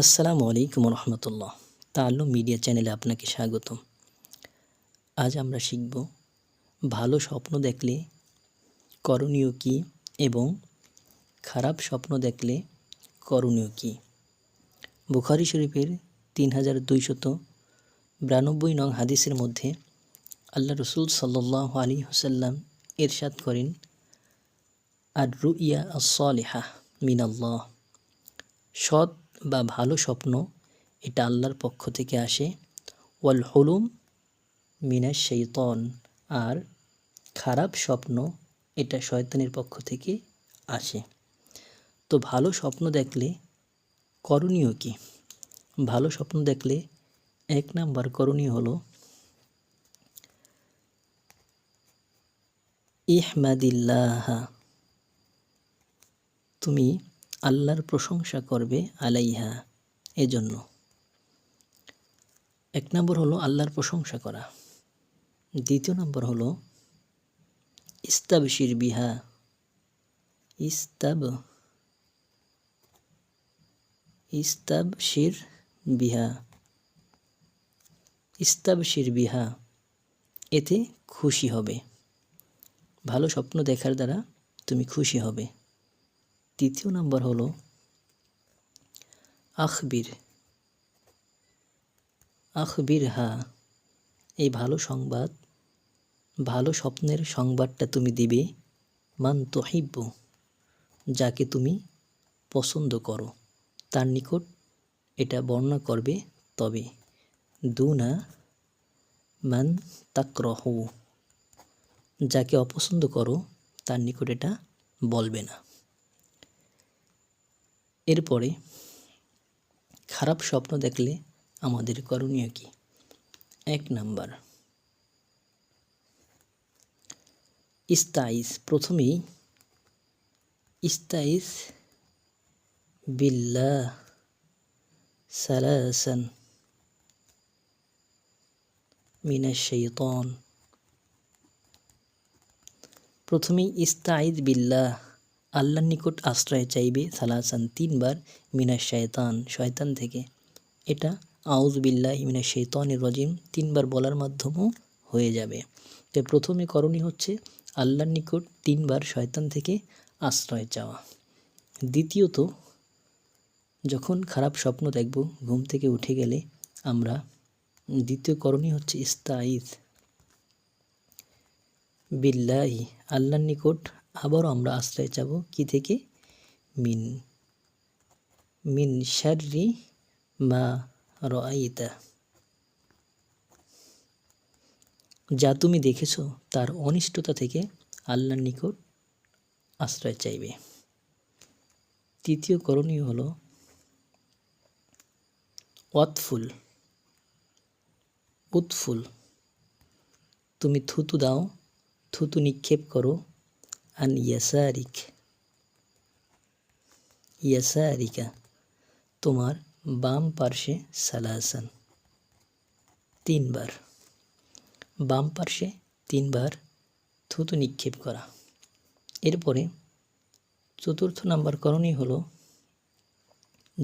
আসসালামু আলাইকুম রহমতুল্লাহ তাল্লুম মিডিয়া চ্যানেলে আপনাকে স্বাগতম। আজ আমরা শিখব ভালো স্বপ্ন দেখলে করণীয় কি এবং খারাপ স্বপ্ন দেখলে করণীয় কি? বুখারি শরীফের তিন হাজার দুইশত বিরানব্বই নং হাদিসের মধ্যে আল্লাহ রসুল সাল্লাহ আলী হুসাল্লাম এরশাদ করেন আর রুইয়া আসলেহা মিনাল্লাহ। সৎ বা ভালো স্বপ্ন এটা আল্লাহর পক্ষ থেকে আসে। ওয়াল হলুম মিনাস শৈতন আর খারাপ স্বপ্ন এটা শয়তানের পক্ষ থেকে আসে। তো ভালো স্বপ্ন দেখলে করণীয় কি? ভালো স্বপ্ন দেখলে এক নাম্বার করণীয় হলো, ইহমাদিল্লাহা, তুমি আল্লাহর প্রশংসা করবে আলাইহা এজন্য। এক নম্বর হলো আল্লাহর প্রশংসা করা। দ্বিতীয় নম্বর হলো ইস্তাবশির বিহা। ইস্তাব ইস্তাবশির বিহা। ইস্তাবশির বিহা। এতে খুশি হবে। ভালো স্বপ্ন দেখার দ্বারা তুমি খুশি হবে। তৃতীয় নম্বর হলো আখবির। আখবির হা এই ভালো সংবাদ, ভালো স্বপ্নের সংবাদটা তুমি দিবে, মান তহিব্য যাকে তুমি পছন্দ করো। তার নিকট এটা বর্ণনা করবে তবে, দুনা মান তাকরহ, যাকে অপছন্দ করো, তার নিকট এটা বলবে না। এরপরে খারাপ স্বপ্ন দেখলে আমাদের করণীয় কি? এক নাম্বার। ইস্তাইস প্রথমেই ইস্তাইস বিল্লা সালাসান মিনাশ শৈতন। প্রথমেই ইস্তাইদ বিল্লাহ আল্লাহর নিকট আশ্রয় চাইবে সালাসান তিনবার মিনা শয়তান শয়তান থেকে। এটা আউজ বিল্লাহ মিনা শৈতানের রজিম, তিনবার বলার মাধ্যমেও হয়ে যাবে। তো প্রথমে করণীয় হচ্ছে আল্লাহর নিকট তিনবার শয়তান থেকে আশ্রয় চাওয়া। দ্বিতীয়ত, যখন খারাপ স্বপ্ন দেখব, ঘুম থেকে উঠে গেলে আমরা, দ্বিতীয় করণীয় হচ্ছে ইস্তাইদ বিল্লাহি, আল্লাহর নিকট আবারও আমরা আশ্রয় চাব কি থেকে? মিন মিন শারি মা রাইতা যা তুমি দেখেছ তার অনিষ্টতা থেকে আল্লাহর নিকট আশ্রয় চাইবে। তৃতীয় করণীয় হল ওয়াতফুল উৎফুল তুমি থুতু দাও, থুতু নিক্ষেপ করো আন ইয়াসারিক ইয়াসারিকা তোমার বাম পার্শ্বে সালাসান। তিনবার। বাম পার্শ্বে তিনবার থুতু নিক্ষেপ করা। এরপরে চতুর্থ নাম্বার করণই হলো,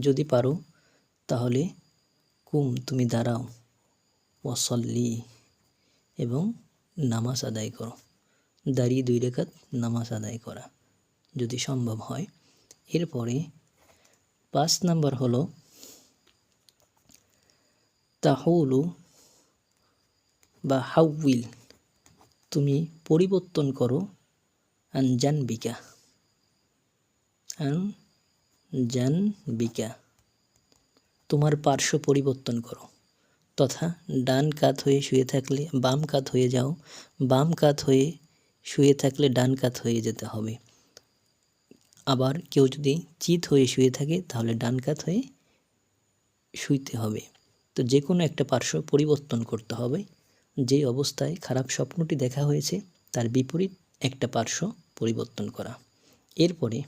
যদি পারো তাহলে কুম, তুমি দাঁড়াও। ওয়াসল্লি এবং নামাজ আদায় করো। দাঁড়িয়ে দুই রেখাত নামাজ আদায় করা যদি সম্ভব হয়। এরপরে পাঁচ নাম্বার হলো, তাহলু বা হাউইল, তুমি পরিবর্তন করো আনজানবিকা আনজানবিকা তোমার পার্শ্ব পরিবর্তন করো, তথা ডান কাত হয়ে শুয়ে থাকলে বাম কাত হয়ে যাও, বাম কাত হয়ে শুয়ে থাকলে ডান কাত হয়ে যেতে হবে। আবার কেউ যদি চিত হয়ে শুয়ে থাকে, তাহলে ডান কাত হয়ে শুইতে হবে। তো যে কোনো একটা পার্শ্ব পরিবর্তন করতে হবে। যে অবস্থায় খারাপ স্বপ্নটি দেখা হয়েছে, তার বিপরীত একটা পার্শ্ব পরিবর্তন করা। এরপরে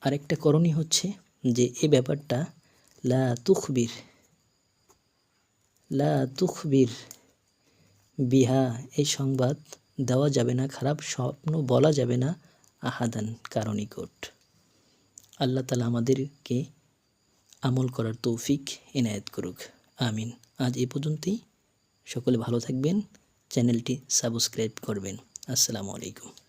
আরেকটা করণীয় হচ্ছে যে, এ ব্যাপারটা লা তুখবির লা তুখবির বিহা, এই সংবাদ দেওয়া যাবে না, খারাপ স্বপ্ন বলা যাবে না আহাদান কারণিকট আল্লাহ তালা আমাদেরকে আমল করার তৌফিক এনায়েত করুক। আমিন। আজ এ পর্যন্তই। সকলে ভালো থাকবেন। চ্যানেলটি সাবস্ক্রাইব করবেন। আসসালামু আলাইকুম।